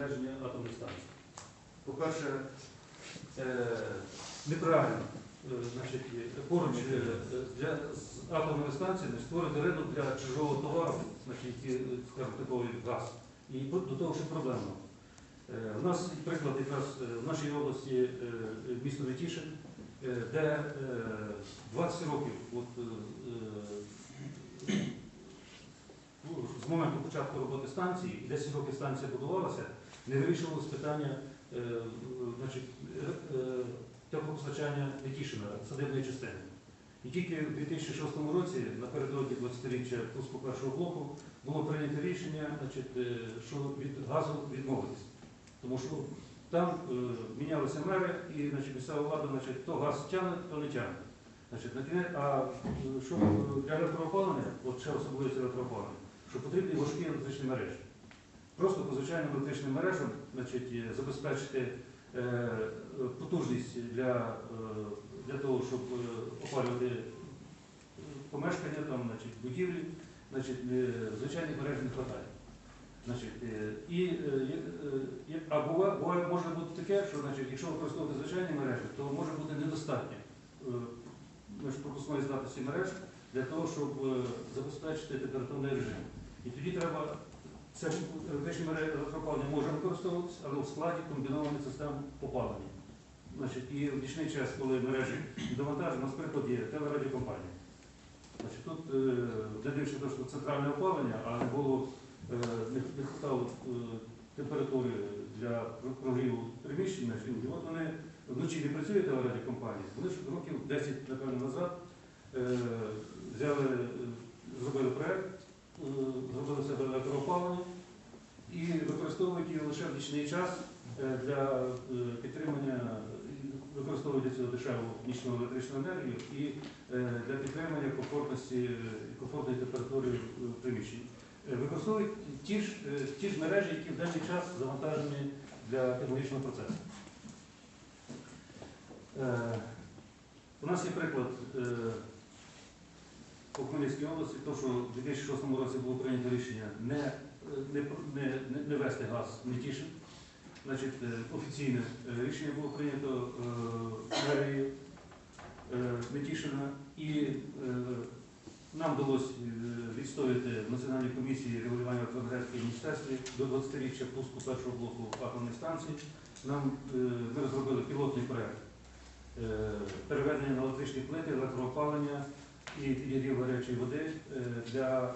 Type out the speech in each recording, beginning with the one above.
збереження атомних станцій. По-перше, е, неправильно е, значить, поруч е, для з атомної станції значить, створити ринок для чужого товару, який, скажімо, газ. І до того, що проблемно. Е, У нас приклад якраз в нашій області місто Летішин, е, де е, 20 років от, моменту початку роботи станції, 10 років станція будувалася, не вирішувалось питання е, значить, е, е, теплопостачання Летішина, садибної частини. І тільки в 2006 році, напередодні 20-річчя пуску першого блоку, було прийнято рішення, значить, е, що від газу відмовитись. Тому що там е, мінялися мери, і значить, місцева влада значить, то газ тягне, то не тягне. Значить, а е, що для електроопалення, от ще особливість електроопалення, що потрібні важкі електричні мережі. Просто по звичайним електричним мережам значить, е, забезпечити е, потужність для, е, для того, щоб е, опалювати помешкання, там, значить, будівлі, значить, звичайних мереж не вистачає. Значить, і, є- а буває, може бути таке, що значить, якщо використовувати звичайні мережі, то може бути недостатньо пропускної здатності мереж для того, щоб забезпечити температурний режим. І тоді треба, це електричні мережі електроопалення може використовуватися, але у складі комбінованих систем опалення. Значить, і в нічний час, коли мережі довантажені, у нас приклад є телерадіокомпанія. Значить, тут е, не дивлячись що центральне опалення, а було е, не, хватало е, температури для прогріву приміщень, і от вони вночі не працює телерадіокомпанія. Вони ж років 10, напевно, назад взяли, зробили проект, е, зробили себе електроопалення і використовують її лише в нічний час е, для е, підтримання, використовують для цього дешеву нічну електричну енергію і е, для підтримання комфортності, е, комфортної температури. Е, Використовують ті ж, е, ті ж мережі, які в даний час завантажені для технологічного процесу. Е, У нас є приклад е, по Хмельницькій області, то, що в 2006 році було прийнято рішення не, е, не, не, не, не вести газ в Нетішин. Значить, е, офіційне е, рішення було прийнято мерією е, і е, нам вдалося відстояти в Національній комісії регулювання електроенергетики в міністерстві до 20-річчя пуску першого блоку атомної станції. Нам е, ми розробили пілотний проект е, переведення на електричні плити, електроопалення і підігрів гарячої води е, для е,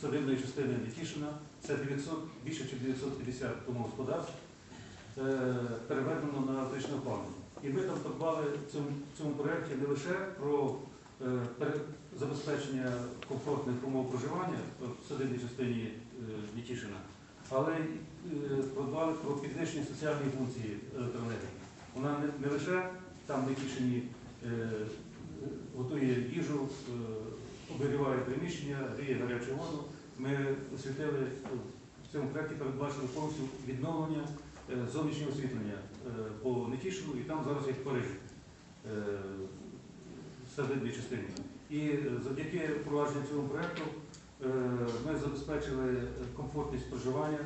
садибної частини Нетішина. Це 900, більше ніж 950 домогосподарств е, переведено на електричне опалення. І ми там подбали в цьому, проєкті не лише про забезпечення комфортних умов проживання в садибній частині Нетішина, але подбали про підвищення соціальної функції електроенергії. Вона не лише там в Нетішині е, готує їжу, е, обігріває гріє гарячу воду. Ми освітили е, в цьому проєкті передбачили повністю відновлення е, зовнішнього освітлення е, по Нетішину, і там зараз як в Парижі е, в середній частині. І завдяки впровадженню цього проєкту ми забезпечили комфортність проживання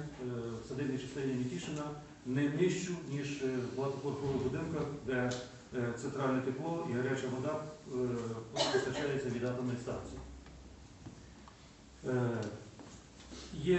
в садибній частині Нетішина не нижчу, ніж в багатоповерхових будинках, де центральне тепло і гаряча вода постачається від атомних станцій. Е, Є